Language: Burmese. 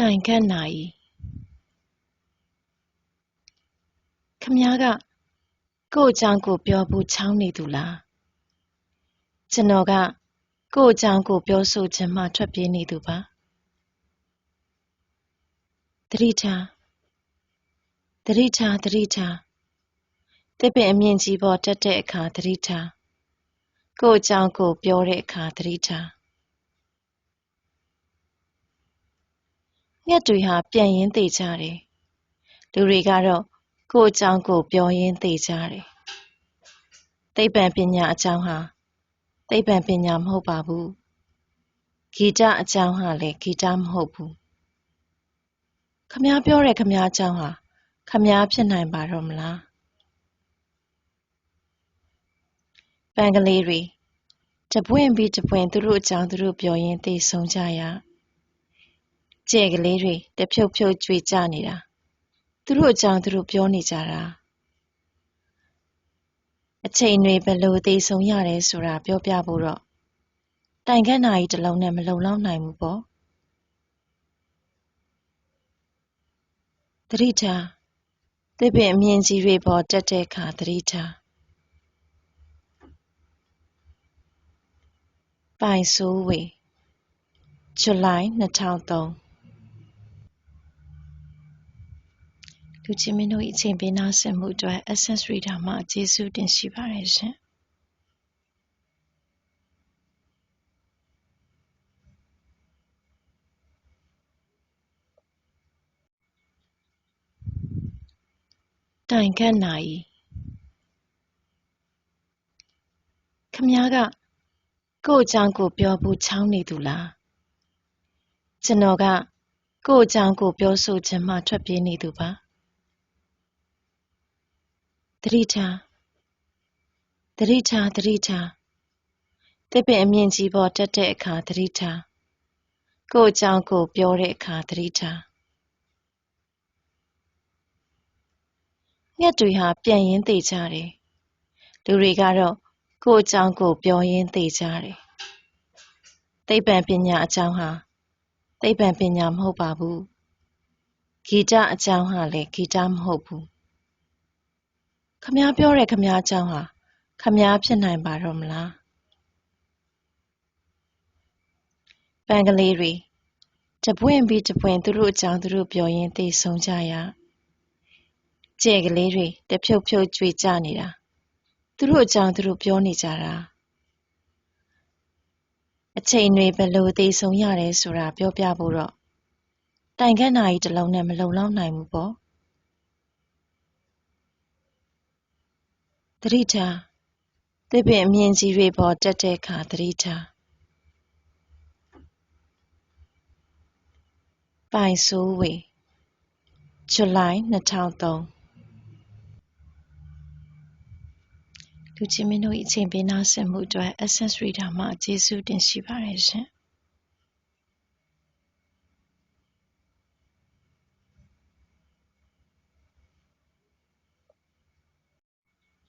တိုင်ခတ်နာရီခမည်းကကို့အကြောင်းကိုပြောဖို့ချောင်းနေသူလားကျွန်တော်ကကို့အကြောင်းကိုပြောဆိုခြင်းမှထွက်ပြေးနေသူပါတတိထားတတိထားတတိထားတစ်ပင်အမြင့်ကြီးပေါ်တက်တဲ့အခါတတိထားကို့အကြောင်းကိုပြောတဲ့အခါတတိထား ငှက်တွေဟာပြန်ရင်းသေးကြတယ်လူတွေကတော့ ကိုယ့်အကြောင်းကိုပြောရင်းသေကြတယ်သိပ္ပံပညာအကြောင်းဟာ သိပ္ပံပညာမဟုတ်ပါဘူးဂီတအကြောင်းဟာလည်းဂီတမဟုတ်ဘူးခမားပြောတဲ့ခမားအကြောင်းဟာခမားဖြစ်နိုင်ပါတော့မလားပန်ကလေးတွေတပွင့်ပြီးတပွင့်သူတို့အကြောင်းသူတို့ပြောရင်းသိဆုံးကြရ ကြဲကလေးတွေတဖြုတ်ဖြုတ်ကြွေကြနေတာသူတို့အကြောင်းသူတို့ပြောနေကြတာအချိန်တွေဘယ်လိုသေဆုံးရတယ်ဆိုတာပြောပြဖို့တော့တိုင်ခန့်နာကြီးတစ်လုံးနဲ့မလုံလောက်နိုင်ဘူးပေါ့သတိထားသစ်ပင်အမြင့်ကြီးတွေပေါ်တက်တဲ့အခါသတိထားပိုင်ဆိုးဝေဇူလိုင်2003 လူချင်းမင်းတို့၏အချိန်ပေးနာဆင်မှုအတွက် Essence Reader မှကျေးဇူးတင်ရှိပါတယ်ရှင်။တိုင်ခတ်နာရီ ခမည်းက ကို့အကြောင်းကိုပြောဖို့ ချောင်းနေသူလား ကျွန်တော်က ကို့အကြောင်းကိုပြောဆိုခြင်းမှ ထွက်ပြေးနေသူပါ သတိထားသတိထားသတိထားတစ်ပင်အမြင့်ကြီးပေါ်တက်တဲ့အခါသတိထားကိုယ့်အကြောင်းကိုပြောတဲ့အခါသတိထားငှက်တွေဟာပြန်ရင်းသေးကြတယ်လူတွေကတော့ကိုယ့်အကြောင်းကိုပြောရင်းသေးကြတယ်သိပ္ပံပညာအကြောင်းဟာသိပ္ပံပညာမဟုတ်ပါဘူးဂီတအကြောင်းဟာလည်းဂီတမဟုတ်ဘူး ခမားပြောတဲ့ခမားအကြောင်းဟာ ခမားဖြစ်နိုင်ပါတော့မလားပန်ကလေးတွေတပွင့်ပြီးတပွင့်သူတို့အကြောင်းသူတို့ပြောရင်းသိဆုံးကြရကြဲကလေးတွေတဖြုတ်ဖြုတ်ကြွေကြနေတာသူတို့အကြောင်းသူတို့ပြောနေကြတာအချိန်တွေဘယ်လိုသိဆုံးရတယ်ဆိုတာပြောပြဖို့တော့တိုင်ခန့်နာကြီးတစ်လုံးနဲ့မလုံလောက်နိုင်ဘူးပေါ့ သတိထားသစ်ပင်အမြင့်ကြီးတွေပေါ်တက်တဲ့အခါသတိထားပိုင်ဆိုးဝေဇူလိုင်2003လူချင်းမင်းတို့၏အချိန်ပေးနာဆင်မှုအတွက် Essence Reader မှကျေးဇူးတင်ရှိပါတယ်ရှင်။